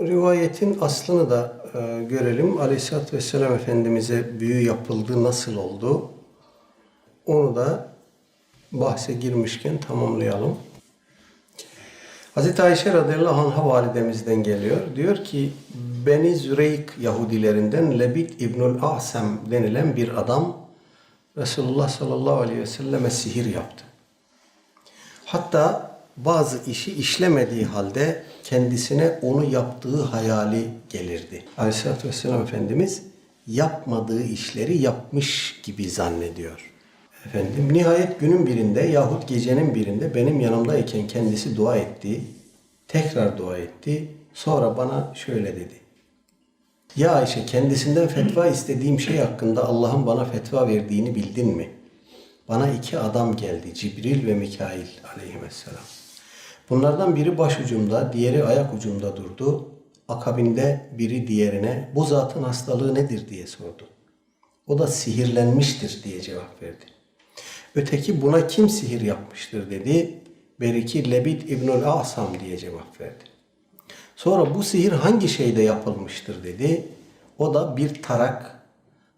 rivayetin aslını da e, görelim. Aleyhisselatü Vesselam Efendimiz'e büyü yapıldı, nasıl oldu? Onu da bahse girmişken tamamlayalım. Hazreti Ayşe radıyallahu anh'a validemizden geliyor. Diyor ki Beni Züreyk Yahudilerinden Lebit İbnül Asem denilen bir adam Resulullah sallallahu aleyhi ve selleme sihir yaptı. Hatta bazı işi işlemediği halde kendisine onu yaptığı hayali gelirdi. Aleyhisselatü Vesselam Efendimiz yapmadığı işleri yapmış gibi zannediyor. Efendim nihayet günün birinde yahut gecenin birinde benim yanımdayken kendisi dua etti. Tekrar dua etti. Sonra bana şöyle dedi. Ya Ayşe kendisinden fetva istediğim şey hakkında Allah'ın bana fetva verdiğini bildin mi? Bana iki adam geldi. Cibril ve Mikail aleyhisselam. Bunlardan biri başucumda, diğeri ayak ucumda durdu. Akabinde biri diğerine bu zatın hastalığı nedir diye sordu. O da sihirlenmiştir diye cevap verdi. Öteki buna kim sihir yapmıştır dedi. Beriki Lebit İbnül Asam diye cevap verdi. Sonra bu sihir hangi şeyde yapılmıştır dedi. O da bir tarak,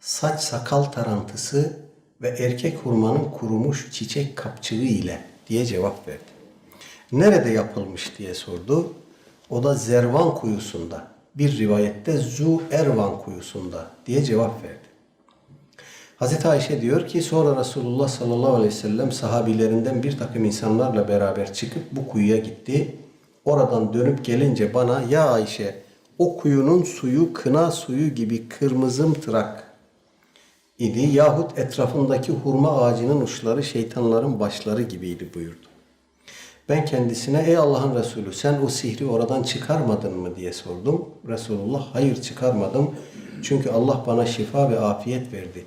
saç sakal tarantısı ve erkek hurmanın kurumuş çiçek kapçığı ile diye cevap verdi. Nerede yapılmış diye sordu. O da Zervan kuyusunda. Bir rivayette Zu Ervan kuyusunda diye cevap verdi. Hazreti Ayşe diyor ki sonra Resulullah sallallahu aleyhi ve sellem sahabilerinden bir takım insanlarla beraber çıkıp bu kuyuya gitti. Oradan dönüp gelince bana ya Ayşe o kuyunun suyu kına suyu gibi kırmızımtırak idi yahut etrafındaki hurma ağacının uçları şeytanların başları gibiydi buyurdu. Ben kendisine ey Allah'ın Resulü sen o sihri oradan çıkarmadın mı diye sordum. Resulullah hayır çıkarmadım. Çünkü Allah bana şifa ve afiyet verdi.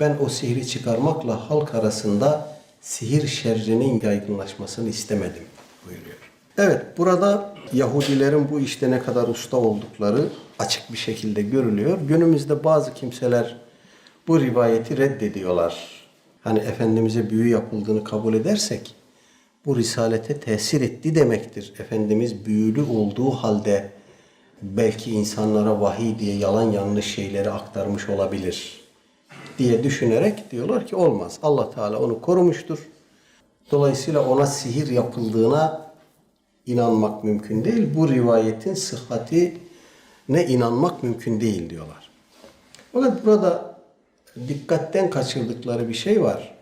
Ben o sihri çıkarmakla halk arasında sihir şerrinin yaygınlaşmasını istemedim buyuruyor. Evet burada Yahudilerin bu işte ne kadar usta oldukları açık bir şekilde görülüyor. Günümüzde bazı kimseler bu rivayeti reddediyorlar. Hani Efendimiz'e büyü yapıldığını kabul edersek bu risalete tesir etti demektir. Efendimiz büyülü olduğu halde belki insanlara vahiy diye yalan yanlış şeyleri aktarmış olabilir diye düşünerek diyorlar ki olmaz. Allah Teala onu korumuştur. Dolayısıyla ona sihir yapıldığına inanmak mümkün değil. Bu rivayetin sıhhati ne inanmak mümkün değil diyorlar. Fakat burada dikkatten kaçırdıkları bir şey var.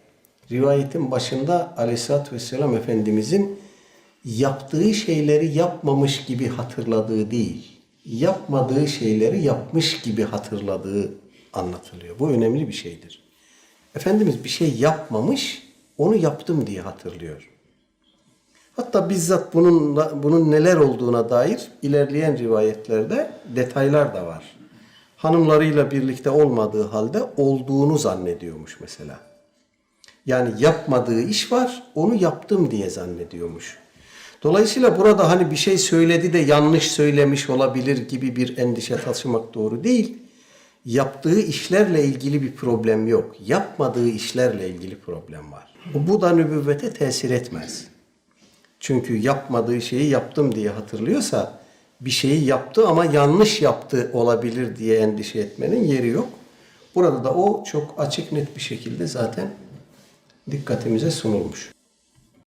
Rivayetin başında Aleyhisselatü Vesselam Efendimizin yaptığı şeyleri yapmamış gibi hatırladığı değil, yapmadığı şeyleri yapmış gibi hatırladığı anlatılıyor. Bu önemli bir şeydir. Efendimiz bir şey yapmamış, onu yaptım diye hatırlıyor. Hatta bizzat bunun bunun neler olduğuna dair ilerleyen rivayetlerde detaylar da var. Hanımlarıyla birlikte olmadığı halde olduğunu zannediyormuş mesela. Yani yapmadığı iş var, onu yaptım diye zannediyormuş. Dolayısıyla burada hani bir şey söyledi de yanlış söylemiş olabilir gibi bir endişe taşımak doğru değil. Yaptığı işlerle ilgili bir problem yok. Yapmadığı işlerle ilgili problem var. Bu da nübüvvete tesir etmez. Çünkü yapmadığı şeyi yaptım diye hatırlıyorsa bir şeyi yaptı ama yanlış yaptı olabilir diye endişe etmenin yeri yok. Burada da o çok açık net bir şekilde zaten dikkatimize sunulmuş.